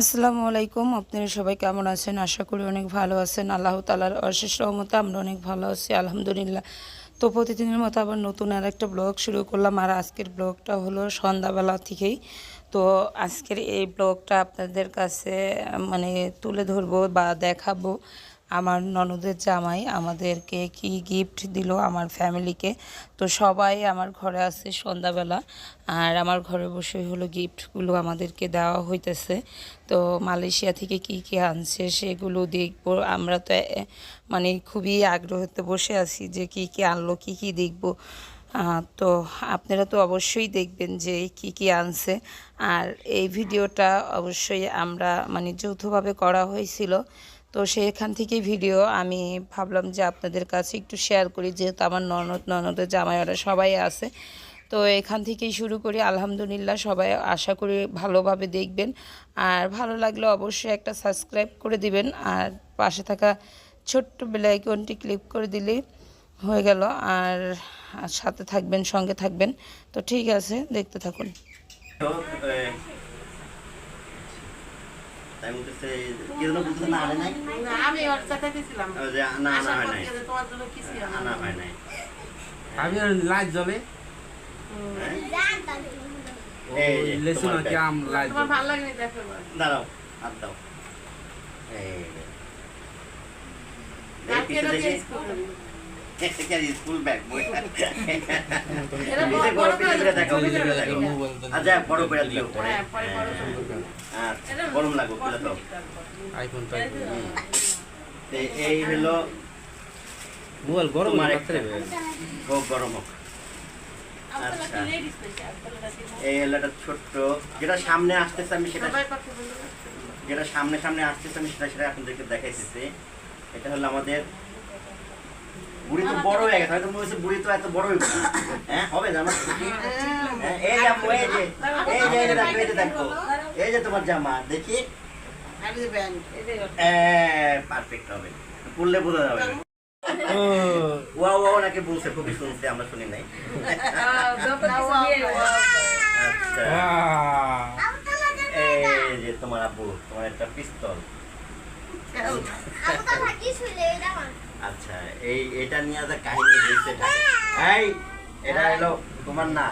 আসসালামু আলাইকুম, আপনারা সবাই কেমন আছেন? আশা করি অনেক ভালো আছেন। আল্লাহ তালার অশেষ রহমতে আমরা অনেক ভালো আছি, আলহামদুলিল্লাহ। তো প্রতিদিনের মতো আবার নতুন আর একটা ব্লগ শুরু করলাম। আর আজকের ব্লগটা হলো সন্ধ্যাবেলা থেকেই। তো আজকের এই ব্লগটা আপনাদের কাছে মানে তুলে ধরবো বা দেখাবো। আমার ননদের জামাই আমাদেরকে কি গিফট দিল আমার ফ্যামিলিকে তো সবাই আমার ঘরে আছে সন্ধ্যাবেলা, আর আমার ঘরে বসে হলো গিফটগুলো আমাদেরকে দেওয়া হইতেছে। তো মালয়েশিয়া থেকে কি কি আনছে সেগুলো দেখব। আমরা তো মানে খুবই আগ্রহতে বসে আছি যে কি কি আনলো, কি কি দেখব। তো আপনারা তো অবশ্যই দেখবেন যে কি কি আনছে। আর এই ভিডিওটা অবশ্যই আমরা মানে যৌথভাবে করা হয়েছিল। তো সেখান থেকে ভিডিও আমি ভাবলাম যে আপনাদের কাছে একটু শেয়ার করি, যেহেতু আমার ননদ, ননদের জামাই ওরা সবাই আছে। তো এখান থেকেই শুরু করি। আলহামদুলিল্লাহ সবাই আশা করি ভালোভাবে দেখবেন। আর ভালো লাগলে অবশ্যই একটা সাবস্ক্রাইব করে দিবেন। আর পাশে থাকা ছোট্ট বেলাইকনটি ক্লিক করে দিলে হয়ে গেল। আর সাথে থাকবেন, সঙ্গে থাকবেন। তো ঠিক আছে, দেখতে থাকুন। তাই বলতেছে, কি যেন বলতেছে, না আনে নাই? না, আমি ওর সাথে গেছিলাম। যে, না, আনা হয় নাই। তোমার জন্য কিছুই আনা হয় নাই। আমি আর লাইট জ্বলে এই যে, লেসু তোমার নাকি ব্যাগ। আম লাইট তোমার ভালো লাগেনি দেখো এবার। দাঁড়াও, হাত দাও। এই স্কুল ব্যাগ। আচ্ছা, বড় করে দিও পরে। গরম লাগবে, খুলে দাও। আইফোন এই এই হলো মোবাইল গরম হোক গরম হোক আচ্ছা। এই হলো একটা ছোট্ট যেটা সামনে আসতেছে আমি সেটা? যেটা সামনে সামনে আসতেছে আমি সেটা সেটা আপনাদেরকে দেখাইতেছি এটা হলো আমাদের বুড়ি তো বড় হয়ে গেছে হয়তো বুড়ি তো এত বড় হইব না। হ্যাঁ হবে জানো হ্যাঁ, এই এই যে এই যে এই দেখো এই যে দেখো এই যে তোমার জামা দেখি। পারফেক্ট হবে। পড়লে বোঝা যাবে। ওয়া ওয়া নাকি বলছে খুবই শুনছে আমরা শুনি নাই। আচ্ছা। এই যে তোমার আব্বু তোমার একটা পিস্তল। আচ্ছা এই এটা নিয়ে যে কাহিনী হয়েছে এই এটা হলো তোমার না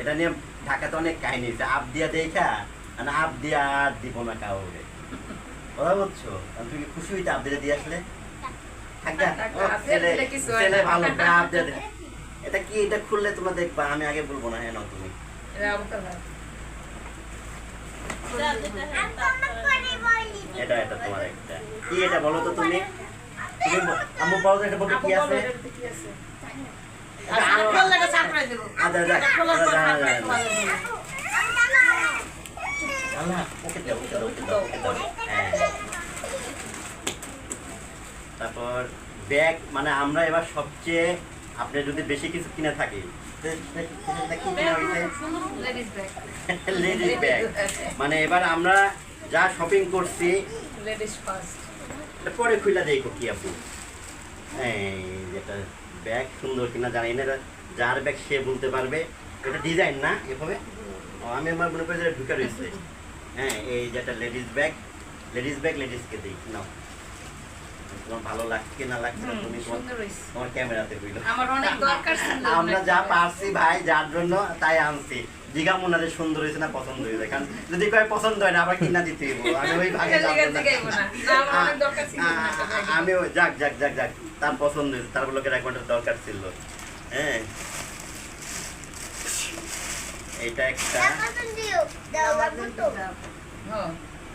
এটা নিয়ে ঢাকাতে অনেক কাহিনী হয়েছে আপ দিয়া দেখা মানে আপ দিয়া আর দিব না কাউরে। কথা বলছো? তুমি কি খুশি হইতে আপ দিয়ে দিয়ে আসলে? ছেলে। ভালো আপ দিয়ে এটা কি এটা খুললে তোমরা দেখবা? আমি আগে বলব না হ্যাঁ তুমি। এটা এটা এটা তোমার একটা। কি এটা বলো তো তুমি? আম্মু এটা বলতে কি আছে। তারপর ব্যাগ মানে আমরা এবার সবচেয়ে আপনি যদি বেশি কিছু কিনে থাকি. লেডিস ব্যাগ মানে এবার আমরা যা শপিং করছি. এটা পরে খুলে দেখো কি আপনি এই যেটা ব্যাগ সুন্দর কিনা জানি না এটা যার ব্যাগ সে বলতে পারবে। এটা ডিজাইন না, এভাবে? আমি আমার মনে করি যে এটা ঢুকে রয়েছে। হ্যাঁ এই যেটা লেডিস ব্যাগ লেডিস ব্যাগ লেডিসকে দিই নাও। তোমার ভালো লাগছে না লাগছে না তুমি তোমার ক্যামেরাতে আমার অনেক দরকার ছিল আমরা যা পারছি ভাই যার জন্য তাই আনছি। জিগা মনে সুন্দর হয়েছে না পছন্দ হয়েছে? কারণ যদি কয় পছন্দ হয় না আবার কিনা দিতে আমি ওই ভাগে। আমি যাক যাক যাক যাক। তার পছন্দ হয়েছে তার লোকের এক ঘণ্টার দরকার ছিল। হ্যাঁ। এটা একটা হ্যাঁ।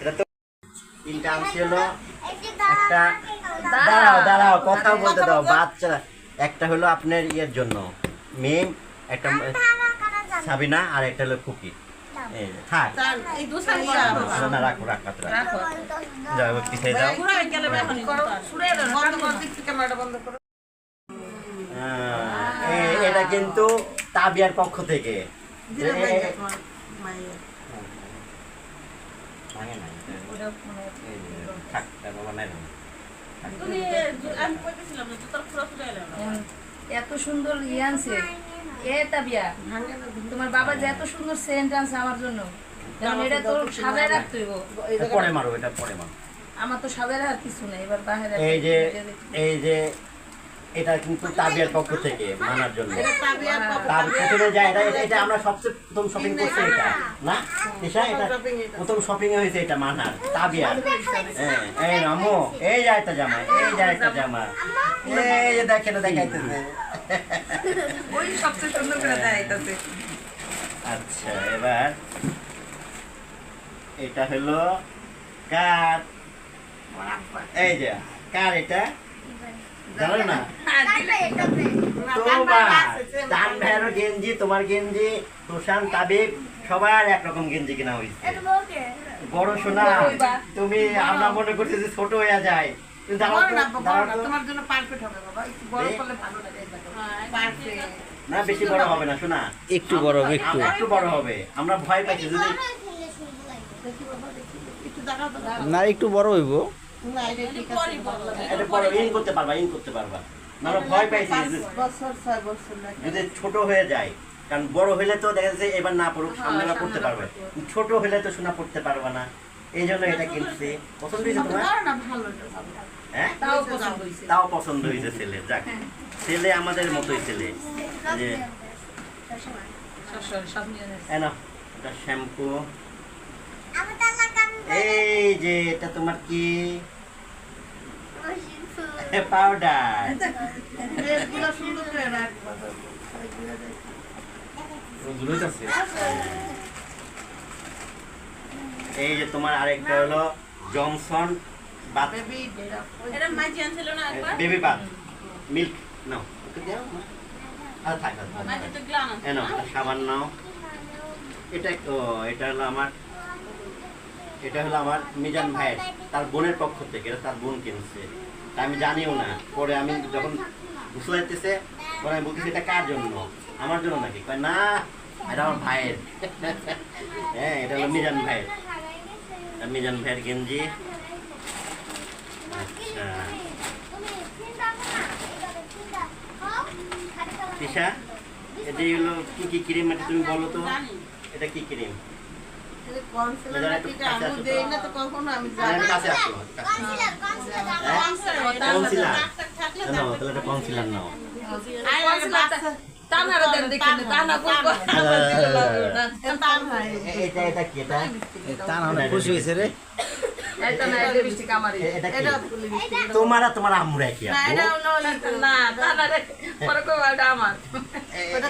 এটা তো তিনটা আনছি হলো। একটা দাঁড়াও। দাঁড়াও কথা বলতে দাও বাচ্চা একটা হলো আপনার ইয়ের জন্য মেয়ে একটা সাবিনা আর একটা হলো থাক। না, রাখো রাখ রাখ রাখ। যাও পিছিয়ে যাও। এ- এটা কিন্তু তাবিয়ার পক্ষ থেকে তোমার মায়ের ভাঙে নাই। ওটা মনে এই যে, থাক। আমি কইতেছিলাম তোর এত সুন্দর ইয়ে আনছে। এ তাবিয়া তোমার বাবা যে এত সুন্দর সেন্ট আনছে আমার জন্য। এটা তোর সাজায় রাখতে পরে মারো এটা পরে মারো। আমার তো সাজায় রাখার কিছু নেই এবার বাইরে এই যে এই যে এটা কিন্তু তাবিয়ার পক্ষ থেকে মানার জন্য। তার প্রথমে যায় এটা এটা- আমরা সবচেয়ে প্রথম শপিং করছি এটা। না? নিশা এটা প্রথম শপিং হয়েছে এটা মানার তাবিয়ার। হ্যাঁ এই রামো এই যায় একটা জামা এই যায় একটা জামা। এই যে দেখে না দেখাইতেছে। ওই সবচেয়ে সুন্দর করে দেখাইতেছে। আচ্ছা এবার এটা হলো কার? এই যে কার এটা? জানো না? তোমার ভাইয়েরও গেঞ্জি তোমার গেঞ্জি তুষান তাবিব সবার একরকম গেঞ্জি কিনা হয়েছে। বড় সোনা তুমি আমরা মনে করছি যে ছোট হয়ে যায়। না বড় দাঁড়াও না তো। তোমার জন্য পারফেক্ট হবে বাবা একটু বড় করলে ভালো লাগে পারফেক্ট না বেশি বড় হবে না শোনা একটু বড় হবে একটু। একটু বড় হবে আমরা ভয় পাইছি যদি দেখি বাবা দেখি একটু দাঁড়াও তো না একটু বড় হইব। করতে পারবা ইন করতে পারবা। আমরা ভয় পাইছি যদি ছোট হয়ে যায় কারণ বড় হলে তো দেখা যাচ্ছে এবার না পড়ুক সামনে না পড়তে পারবে। ছোট হলে তো শোনা পড়তে পারবে না। এই জন্য এটা কিনছি। পছন্দ হয়েছে তোমার? হ্যাঁ? তাও পছন্দ হয়েছে। তাও পছন্দ হয়েছে ছেলে। যাক ছেলে আমাদের মতোই ছেলে। যে শ্যাম্পু। এই যে এটা তোমার কি? পাউডার ড্রেসগুলো সুন্দর করে রাখ বাবা এই যে তোমার আরেকটা হলো Johnson bath baby bath milk নাও ওকে দাও না আর থাক সাবান নাও এটা এটা হলো আমার এটা হলো আমার মিজান ভাইয়ের, তার বোনের পক্ষ থেকে, এটা তার বোন কিনছে। তা আমি জানিও না। পরে আমি যখন ঘুষলাইতেছে, পরে আমি বলতেছি, এটা কার জন্য? আমার জন্য নাকি? কয়, না, এটা আমার ভাইয়ের। হ্যাঁ এটা হলো মিজান ভাইয়ের। মিজান ভাইয়ের গেঞ্জি। আচ্ছা। এটা হলো কি কি ক্রিম? এটা তুমি বলো তো। এটা কি ক্রিম? কনসিলার নাও কি কি? তোমার তোমার আমার।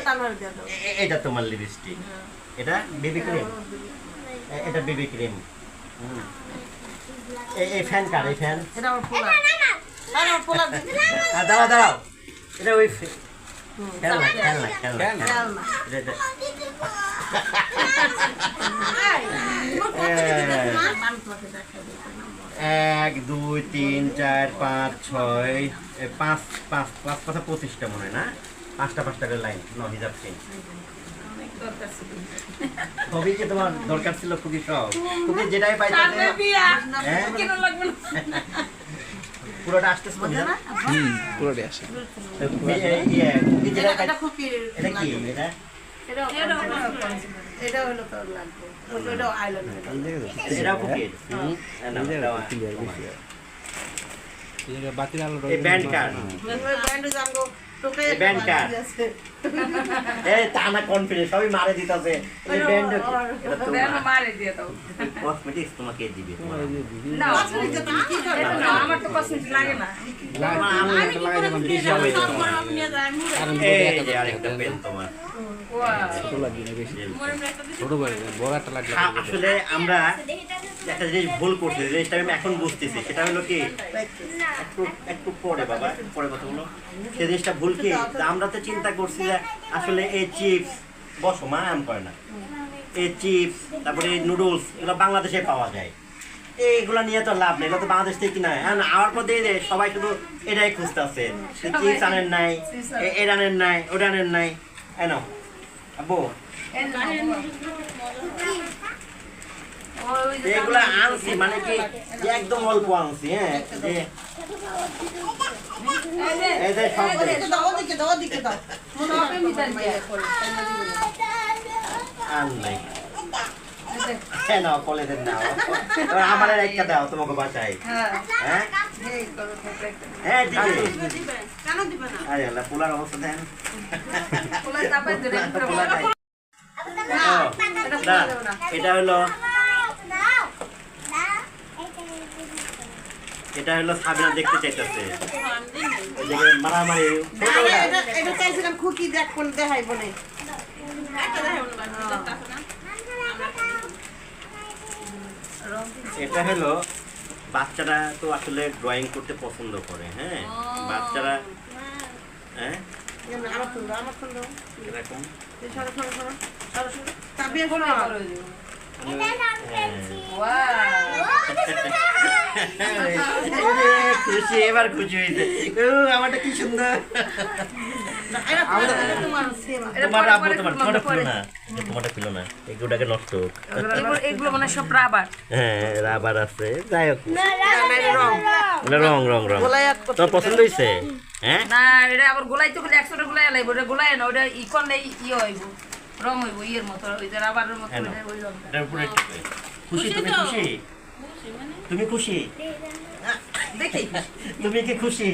তামার দাও। এ- এটা তোমার লিপস্টিক এটা বেবি ক্রিম এটা বেবি ক্রিম এই ফ্যান কার এই ফ্যান এটা আমার পোলা। আমার। পোলা আর দাঁড়াও দাঁড়াও। এটা ওই খেলনা খেলনা খেলনা। এটা- এটা- এক দুই তিন চার পাঁচ ছয় পাঁচ পাঁচ পাঁচ পাঁচটা পঁচিশটা মনে হয় না? পাঁচটা পাঁচটা করে লাইন ন হিসাব চেঞ্জ খুবই কি তোমার দরকার ছিল? খুবই সব খুবই যেটাই পাইতে বিয়া। হ্যাঁ? না? পুরোটা আসতেছে তো হিসাব? হুম পুরোটাই আসে। এটা এটা কি? এটা? এটা হলো তোর লাগবে। ওটা আইল্যান্ড এটাও খুবই না, এটাও বাতিল আলো এই ব্যান্ড কার্ড ব্যান্ড জানগো তোকে এই ব্যান্ড কার্ড। এই তা না কনফিডেন্স সবই মারে দিতেছে। এই ব্যান্ড এটা দেন মারে দিয়ে দাও। কসমেটিক্স তোমাকে দিবে না তুমি কি করবে? এটা না, আমার তো কসমেটিক লাগে না। আসলে আমরা একটা জিনিস ভুল করছি জিনিসটা আমি এখন বুঝতেছি। সেটা হলো কি? একটু একটু পরে বাবা পরে কথা বলো। সেই জিনিসটা ভুল কি? আমরা তো চিন্তা করছি যে আসলে এই চিপস বসো মা এম করে না। এই চিপস তারপরে নুডলস এগুলো বাংলাদেশে পাওয়া যায়। এইগুলো নিয়ে তো লাভ নেই এগুলো তো বাংলাদেশ থেকে কিনা হয়। আমার পথে এই যে সবাই শুধু এটাই খুঁজতেছে। চিপস আনেন নাই এটা আনেন। নাই ওটা আনেন নাই। এনো আব্বু। এই যে এগুলো আনছি মানে কি একদম অল্প আনছি হ্যাঁ এই মনে হয় হ্যাঁ নাও একটা দাও তোমাকে বাসায় হ্যাঁ, হ্যাঁ। হ্যাঁ অবস্থা দেন। এটা হলো এটা হলো সাবিনা দেখতে চাইতেছে। মারামারি এটা এটা চাইছিলাম খুকি দেখ কোন দেখাই বলে এটা হলো বাচ্চারা তো আসলে ড্রয়িং করতে পছন্দ করে হ্যাঁ? বাচ্চারা হ্যাঁ? আমার সুন্দর আমার সুন্দর এরকম। সরো সরো সরো সরো সরো। খুশি এবার খুশি হয়েছে। আমারটা কি সুন্দর। তোমার সেম এটা তোমার পরে, আব্বু তোমার তোমারটা। খুলো না। তোমারটা খুলো না। এগুলোটাকে নষ্ট হোক। এগুলো- মানে সব রাবার হ্যাঁ রাবার আছে। যাই হোক। রং রং রং। তোর পছন্দ হয়েছে? হ্যাঁ? না এটা আবার গোলাই তো একশোটা গোলাই ওটা গোলাই না ওটা ই করলে ই হইব। রং হইব ইয়ের মতো ওই যে রাবারের মতো হ্যাঁ, ওই রংটা খুশি তুমি খুশি তুমি খুশি দেখি তুমি কি খুশি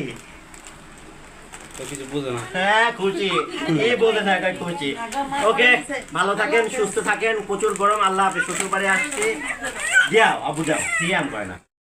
কিছু বুঝে না হ্যাঁ খুশি এই বলে না খুশি ওকে ভালো থাকেন সুস্থ থাকেন প্রচুর গরম আল্লাহ হাফেজ শ্বশুর বাড়ি আসছে। যাও আবু যাও সিয়াম করে না।